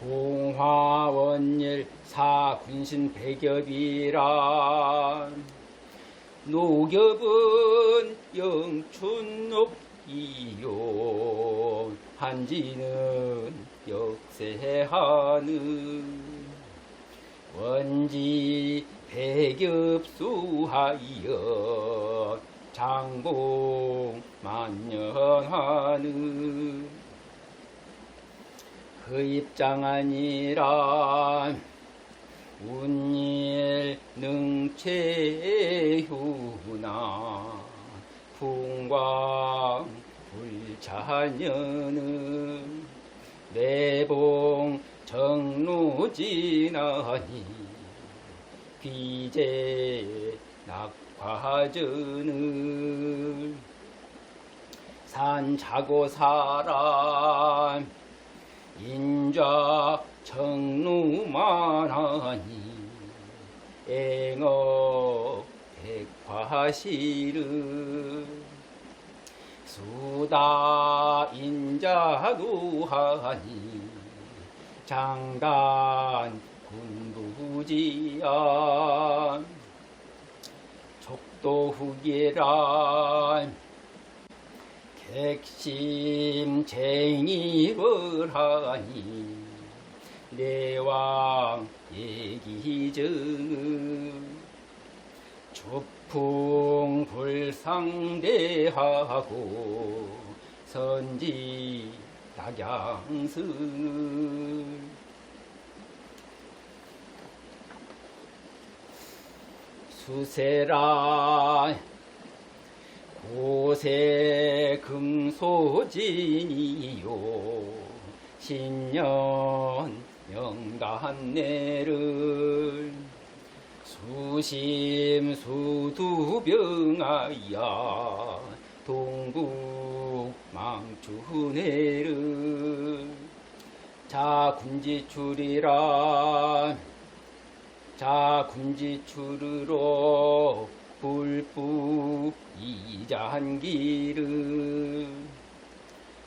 공화원일 사군신 백엽이라 노ገብ은 영춘옥 이요 한지는 역세하는 원지 백엽수하여 장봉 만년하는 그 입장 아니라 운일 능체휴나 풍광 불자녀는 내봉 정루지나니 비제 낙화전을 산자고 사람 인자 정루만하니 앵어 백화시르 수다 인자루하니 장단 군부지야 족도 후계란 객심쟁이를 하니 내왕 얘기증 주풍 불상대하고 선지 낙양승. 수세라 고세 금소진이요. 신년 명단내를 수심 수두병하야 동국 망주내를 자 군지출이라. 자 군지출으로 불부 이잔기를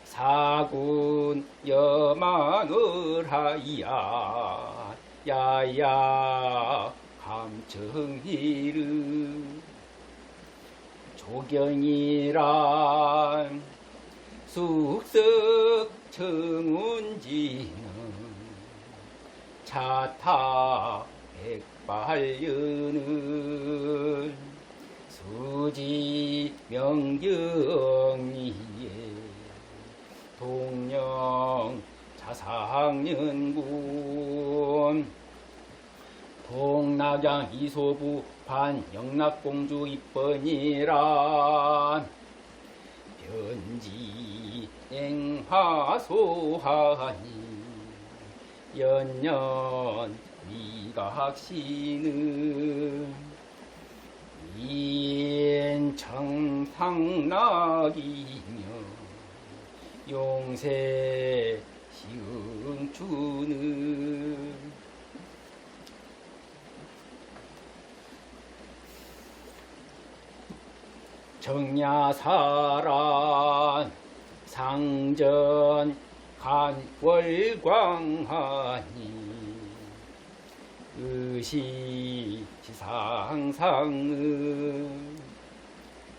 사군 여만을 하야. 야야 감정이를 조경이란 숙석 청운지는 차타 백발연은 수지 명경이에 동령 자상연군. 동락양 이소부 반 영락공주 입번이라 변지 앵화소하니 연년 미각시는 인청상락이며 용세 시응주는 정야사란 상전 간월광하니 의시 지상상은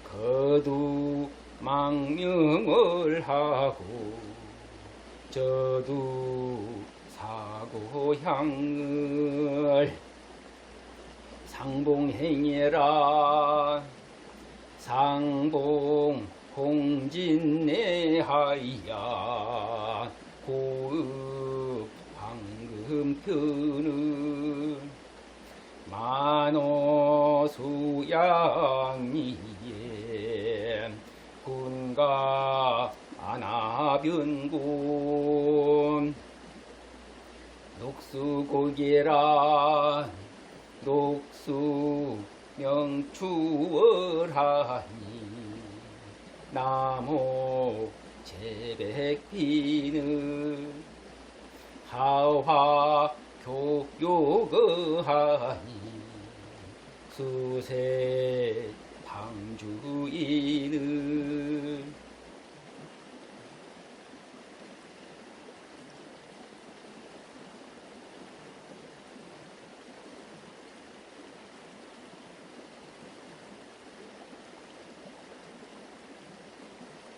거두 망명을 하고 저두 사고향을 상봉행해라. 상봉 홍진내하야 고읍 황금표는 만호수양이에 군가 아나변군. 녹수고개라 녹수 명추월하니 나무 제백비는 하화 교요거하니 수세 당주인은